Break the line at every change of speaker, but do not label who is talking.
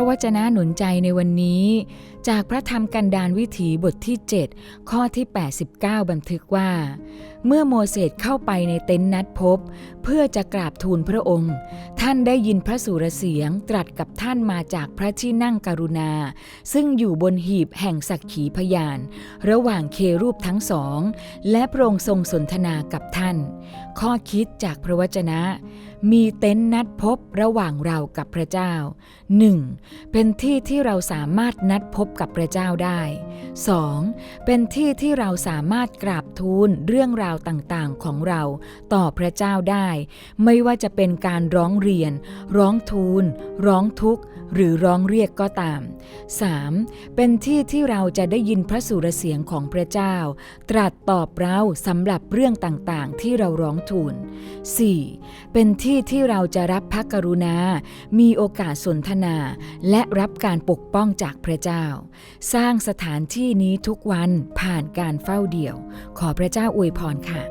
ระวจนะหนุนใจในวันนี้ จากพระธรรมกันดารวิถีบทที่ 7 ข้อที่ 89 บันทึกว่า เมื่อโมเสสเข้าไปในเต็นท์นัดพบ เพื่อจะกราบทูลพระองค์ ท่านได้ยินพระสุรเสียงตรัสกับท่านมาจากพระที่นั่งกรุณา ซึ่งอยู่บนหีบแห่งสักขีพยาน ระหว่างเครูปทั้งสอง และพระองค์ทรงสนทนากับท่าน ข้อคิดจากพระวจนะ มีเต็นท์นัดพบระหว่างเรากับพระเจ้า 1. เป็นที่ที่เราสามารถนัดพบกับพระเจ้าได้ 2. เป็นที่ที่เราสามารถกราบทูลเรื่องราวต่างๆของเราต่อพระเจ้าได้ ไม่ว่าจะเป็นการร้องเรียน ร้องทูล ร้องทุกข์ หรือร้องเรียกก็ตาม 3. เป็นที่ที่เราจะได้ยินพระสุรเสียงของพระเจ้า ตรัสตอบเราสำหรับเรื่องต่างๆ ที่เราร้องทูล 4. เป็นที่ที่เราจะรับพระกรุณา มีโอกาสสนทนา และรับการปกป้องจากพระเจ้า สร้างสถานที่นี้ทุกวันผ่านการเฝ้าเดี่ยว ขอพระเจ้าอวยพรค่ะ